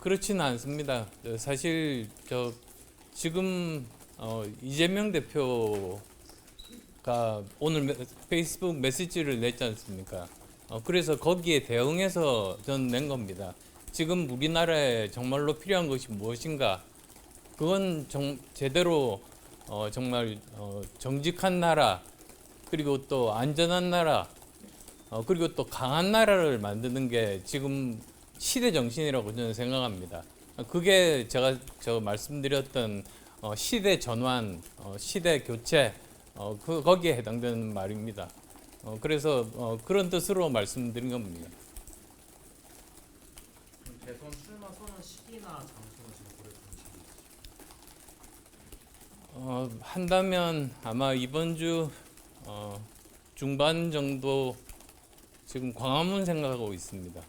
그렇지는 않습니다. 저 사실 저 지금 어, 이재명 대표가 오늘 메- 페이스북 메시지를 냈지 않습니까? 어, 그래서 거기에 대응해서 전 낸 겁니다. 지금 우리나라에 정말로 필요한 것이 무엇인가? 그건 정, 제대로 어, 정말 어, 정직한 나라 그리고 또 안전한 나라 어, 그리고 또 강한 나라를 만드는 게 지금 시대 정신이라고 저는 생각합니다. 어, 그게 제가 저 말씀드렸던 어, 시대 전환, 어, 시대 교체 어, 그 거기에 해당되는 말입니다. 어, 그래서 어, 그런 뜻으로 말씀드린 겁니다. 대선 출마 선언 시기나 장소는 지금 고려 중이신가요? 어, 한다면 아마 이번 주 어, 중반 정도 지금 광화문 생각하고 있습니다.